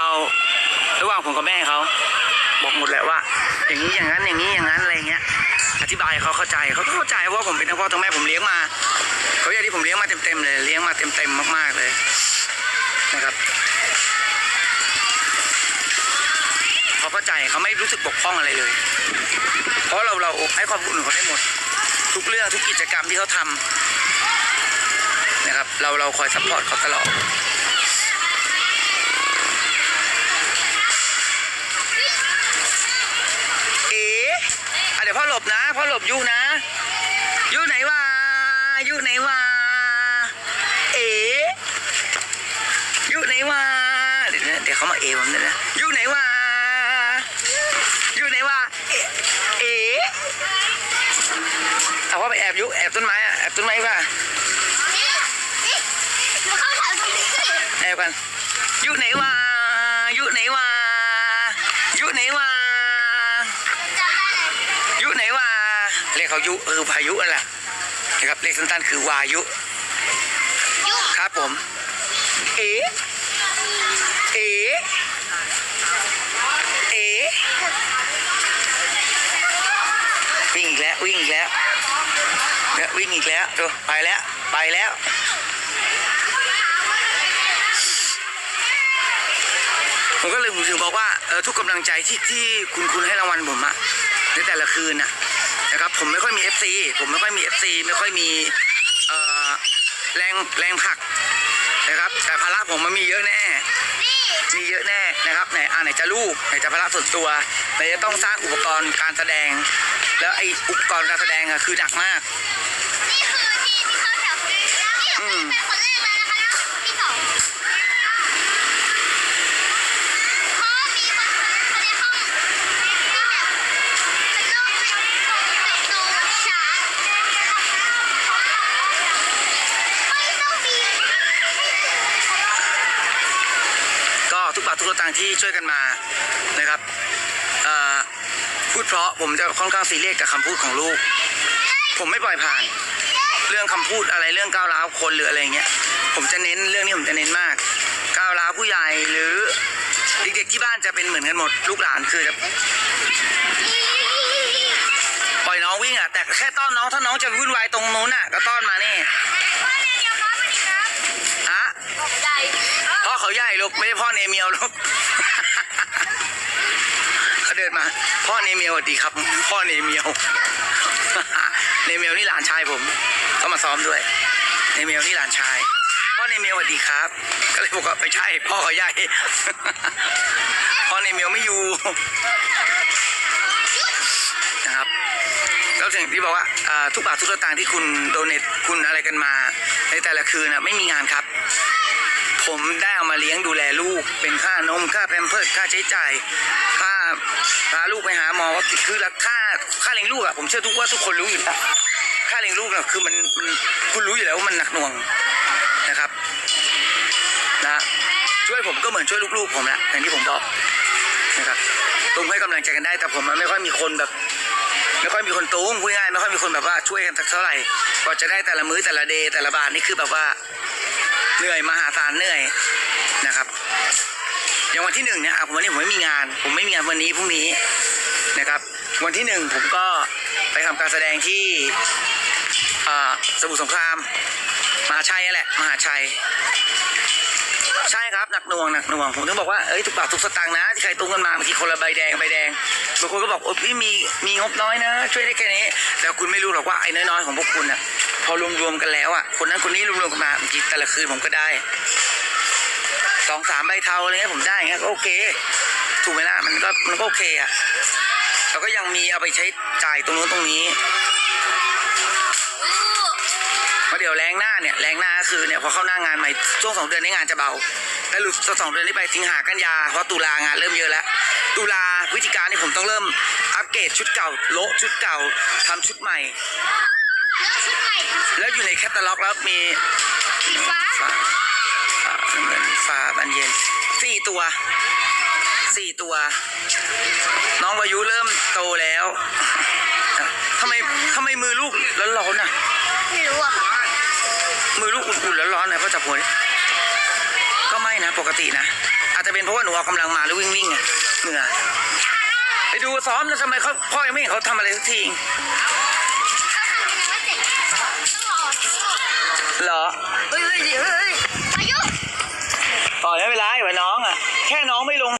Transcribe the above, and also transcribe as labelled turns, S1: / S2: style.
S1: เราระหว่างผมกับแม่เขาบอกหมดแหละว่า อย่างนี้อย่างนั้นอย่างนี้อย่างนั้นอะไรเงี้ย อธิบายเขาเข้าใจเขาก็เข้าใจว่าผมเป็นทั้งพ่อทั้งแม่ผมเลี้ยงมาเขาอย่างที่ผมเลี้ยงมาเต็มๆเลยเลี้ยงมาเต็มๆมากๆเลยนะครับเขาเข้าใจเขาไม่รู้สึกบกพร่องอะไรเลย เพราะเราเราให้ความรู้หนูเขาได้หมด ทุกเรื่องทุกกิจกรรมที่เขาทำนะครับ เราเราคอยซัพพอร์ตเขาตลอด ดี๋ยวพ่อหลบนะพ่อหลบยูนะยูไหนวะยูไหนวะเอ๋ยูไหนวะเดี๋ยวนะเดี๋ยวเขามาเอ๋ผมเลยนะยูไหนวะยูไหนวะเอ๋เอ๋เอาว่าไปแอบอยุแอบต้นไม้อะแอบต้นไม้ป่ะ
S2: นี่มาเข้าแถวตรงนี้สิ
S1: แอบกันยูไหนวะ
S2: เขา
S1: ยุเออพายุนั่นแหละนะครับเรียกสั้นๆคือวายุ ครับผม เอ เอ เอ วิ่งอีกแล้ววิ่งอีกแล้วเนี่ยวิ่งอีกแล้วดูไปแล้ว ไปแล้วผมก็เลยถึงบอกว่าเออทุกกำลังใจที่ที่คุณคุณให้รางวัลผมอะในแต่ละคืนน่ะ นะครับผมไม่ค่อยมี FC ผมไม่ค่อยมี FC ไม่ค่อยมีเอ่อแรงแรงผลักนะครับแต่ภาระผมมันมีเยอะแน่
S2: นี่
S1: มีเยอะแน่นะครับไหนอ่าไหนจะลูกไหนจะภาระส่วนตัวไหนจะต้องสร้างอุปกรณ์การแสดง แล้วไอ้อุปกรณ์การแสดงอะคือหนักมาก
S2: นี่คือที่ บา
S1: ททุกสตางที่ช่วยกันมานะครับพูดเพราะผมจะค่อนข้างซีเรียสกับคำพูดของลูก ผมไม่ปล่อยผ่าน เรื่องคำพูดอะไรเรื่องก้าวร้าวคนหรืออะไรเงี้ยผมจะเน้นเรื่องนี้ผมจะเน้นมากก้าวร้าวผู้ใหญ่หรือเด็กๆที่บ้านจะเป็นเหมือนกันหมด ลูกหลานคือจะปล่อยน้องวิ่งอะแต่แค่ต้อนน้องถ้าน้องจะวุ่นวายตรงนู้นอะก็ต้อนมานี่ ไม่ใช่พ่อเนเมียวลูกเขาเดินมา พ่อเนเมียวสวัสดีครับ พ่อเนเมียว เนเมียวนี่หลานชายผมก็มาซ้อมด้วย เนเมียวนี่หลานชาย พ่อเนเมียวสวัสดีครับ ก็เลยบอกว่าไม่ใช่ พ่อเขาใหญ่ พ่อเนเมียวไม่อยู่นะครับแล้วสิ่งที่บอกว่าทุกบาททุกสตางค์ที่คุณโดเนทคุณอะไรกันมา ในแต่ละคืนนะไม่มีงานครับ ผมได้เอามาเลี้ยงดูแลลูก เป็นค่านมค่าแพมเพิร์สค่าใช้จ่ายค่าพาลูกไปหาหมอก็คือละค่าค่าเลี้ยงลูกอะผมเชื่อทุกว่าทุกคนรู้อยู่แล้วค่าเลี้ยงลูกอะคือมันมันคุณรู้อยู่แล้วว่ามันหนักหน่วงนะครับนะช่วยผมก็เหมือนช่วยลูกๆผมแหละอย่างที่ผมบอกนะครับตุ้มให้กำลังใจกันได้แต่ผมมันไม่ค่อยมีคนแบบไม่ค่อยมีคนตุ้มพูดง่ายไม่ค่อยมีคนแบบว่าช่วยกันสักเท่าไหร่กว่าจะได้แต่ละมื้อแต่ละเดย์แต่ละบาทนี่คือแบบว่า เหนื่อยมหาศาลเหนื่อยนะครับอย่างวันที่หนึ่งเนี่ยผมวันนี้ผมไม่มีงาน ผมไม่มีงานวันนี้พรุ่งนี้นะครับ วันที่หนึ่งผมก็ไปทำการแสดงที่อ่าสมุทรสงคราม มหาชัยนั่แหละ มหาชัย ใช่ครับหนักหน่วงหนักหน่วงผมถึงบอกว่าเอ้ยทุกบาททุกสตางค์นะ ที่ใครตุ้งกันมาบางทีคนละใบแดงใบแดงบางคนก็บอกโอ้พี่มีมีงบน้อยนะ ช่วยได้แค่นี้แต่คุณไม่รู้หรอกว่าไอ้น้อยๆของพวกคุณอะพอรวมๆกันแล้วอะคนนั้นคนนี้รวมๆกันมาบางทีแต่ละคืนผมก็ได้สองสามใบเทาอะไรเงี้ยผมได้เงี้ยก็โอเค ถูกไหมล่ะมันก็มันก็โอเคอะแล้วก็ยังมีเอาไปใช้จ่ายตรงนู้นตรงนี้ เพราะเดี๋ยวแรงหน้าเนี่ยแรงหน้าก็คือเนี่ยพอเข้าหน้างานใหม่ช่วงสองเดือนนี้งานจะเบาแล้วหลุดสองเดือนนี้ไปสิงหากันยาเพราะตุลางานเริ่มเยอะแล้วตุลาพฤศจิกานี่ผมต้องเริ่มอัปเกรดชุดเก่าโละชุดเก่าทำชุดใหม่
S2: แล้วชุดใหม่
S1: แล้วอยู่ในแคตตาล็อกแล้วมี
S2: สีฟ้า
S1: ฟ้าฟ้าน้ำเงินฟ้าบันเย็นสี่ตัวสี่ตัว น้องวายุเริ่มโตแล้วทำไมทำไมมือลูกร้อนๆน่ะ
S2: ไม่รู้อะค่ะ
S1: มือลูกอุ่นๆร้อนๆนะพ่อจับหัวดิก็ไม่นะปกตินะ อาจจะจะเป็นเพราะว่าหนูออกกำลังมาแล้ววิ่งวิ่งไงเหงื่อไปดูซ้อมแล้วทำไมเขาพ่อยังไม่เห็นเขาทำอะไรสักที
S2: เขาทำยังไงว่าเสร็จต้องรอต้องรอ
S1: เหรอเฮ้ยเฮ้ยเฮ้ย
S2: อายุ
S1: ต่อยไม่เป็นไรไว้น้องอะ แค่น้องไม่ลง